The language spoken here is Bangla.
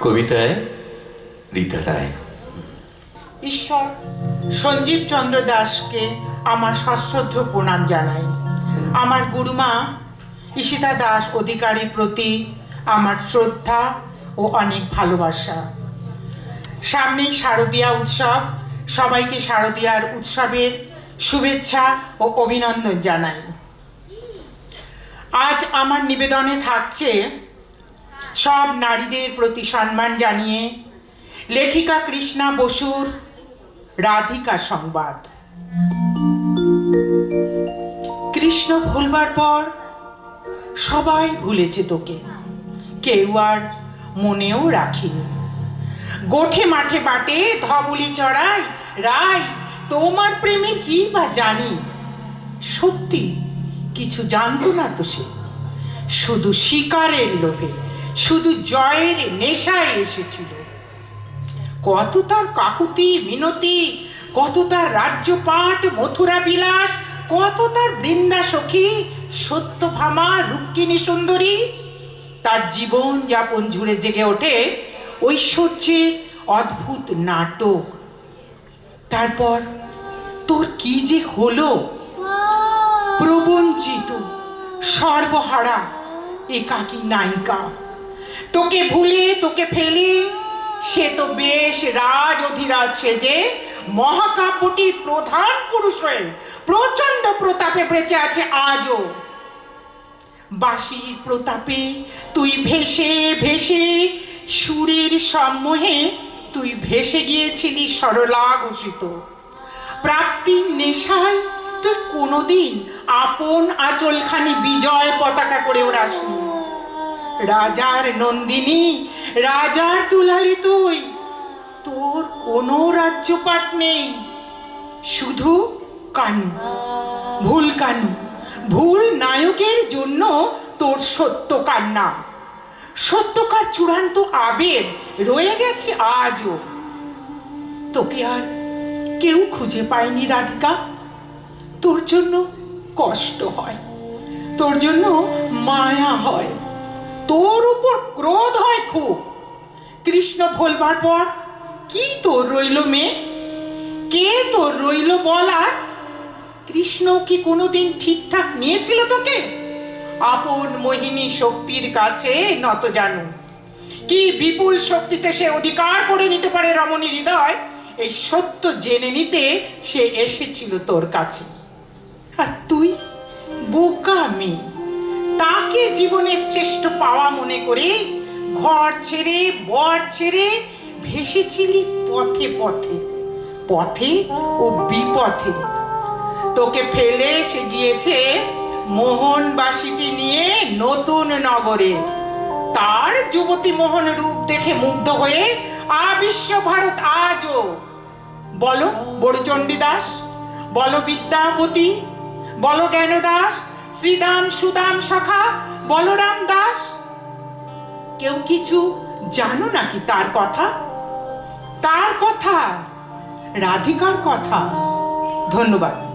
কবিতায় রীতা রায়। ঈশ্বর, সঞ্জীব চন্দ্র দাসকে আমার সশ্রদ্ধ প্রণাম জানাই। আমার গুরুমা, ঈশিতা দাস অধিকারীর প্রতি আমার শ্রদ্ধা ও অনেক ভালোবাসা। সামনেই শারদীয়া উৎসব, সবাইকে শারদীয়ার উৎসবের শুভেচ্ছা ও অভিনন্দন জানাই। আজ আমার নিবেদনে থাকছে সব নারীদের প্রতি সম্মান জানিয়ে লেখিকা কৃষ্ণা বসুর রাধিকা সংবাদ। কৃষ্ণ ভুলবার পর সবাই ভুলেছে তোকে, কেউ আর মনেও রাখিনি। গোঠে মাঠে বাটে ধবলি চড়াই রাই তোমার প্রেমে কি বা জানি? সত্যি কিছু জানতো না তো সে, শুধু শিকারের লোভে। শুধু জয়ের নেশায় এসেছিল। কত তার কাকুতি মিনতি, কত তার রাজ্যপাট মথুরা বিলাস, কত তার বৃন্দা সখী সত্যভামা রুক্মিণী সুন্দরী। তার জীবন যাপন ঝুড়ে জেগে ওঠে ঐশ্বর্যের অদ্ভুত নাটক। তারপর তোর কি যে হলো? প্রবঞ্চিত, সর্বহারা, একাকী নায়িকা। তোকে ভুলে, তোকে ফেলি, সে তো বেশ রাজ অধিরাজ সেজে মহাকাব্যটির প্রধান পুরুষ হয়ে প্রচণ্ড প্রতাপে বেঁচে আছে আজও। বাঁশির প্রতাপে তুই ভেসে ভেসে সুরের সম্মোহে তুই ভেসে গিয়েছিলি সরলা ঘোষিত। প্রাপ্তির নেশায় তুই কোনোদিন আপন আঁচলখানি বিজয় পতাকা করে ওড়াসনি। রাজার নন্দিনী, রাজার তুলালি তুই। তোর কোনো রাজ্যপাট নেই, শুধু কানু, ভুল কানু। ভুল নায়কের জন্য তোর সত্য কান্না সত্যকার চূড়ান্ত আবেগ রয়ে গেছে আজও। তোকে আর কেউ খুঁজে পায়নি, রাধিকা। তোর জন্য কষ্ট হয়, তোর জন্য মায়া হয়। তোর উপর ক্রোধ হয় খুব। কৃষ্ণ ভোলবার পর, কি তোর রইল মেয়ে? কে তোর রইল বলার কৃষ্ণ কি কোনোদিন ঠিকঠাক নিয়েছিল তোকে? আপন মোহিনী শক্তির কাছে নত জানু। কি বিপুল শক্তিতে সে অধিকার করে নিতে পারে রমণী হৃদয়? এই সত্য জেনে নিতে সে এসেছিল তোর কাছে। আর তুই বোকা মেয়ে। তাকে জীবনের শ্রেষ্ঠ পাওয়া মনে করে ঘর ছেড়ে, বর ছেড়ে ভেসেছিলি পথে পথে পথে ও বিপথে। তোকে ফেলে সে গিয়েছে মোহনবাসীটি নিয়ে নতুন নগরে। তার যুবতী মোহন রূপ দেখে মুগ্ধ হয়ে আবিশ্ব ভারত আজও। বলো বড়চণ্ডী দাস বলো বিদ্যাপতি, বলো জ্ঞানদাস শ্রীদাম সুদাম শাখা, বলরাম দাস। কেউ কিছু জানো নাকি তার কথা? তার কথা, রাধিকার কথা। ধন্যবাদ।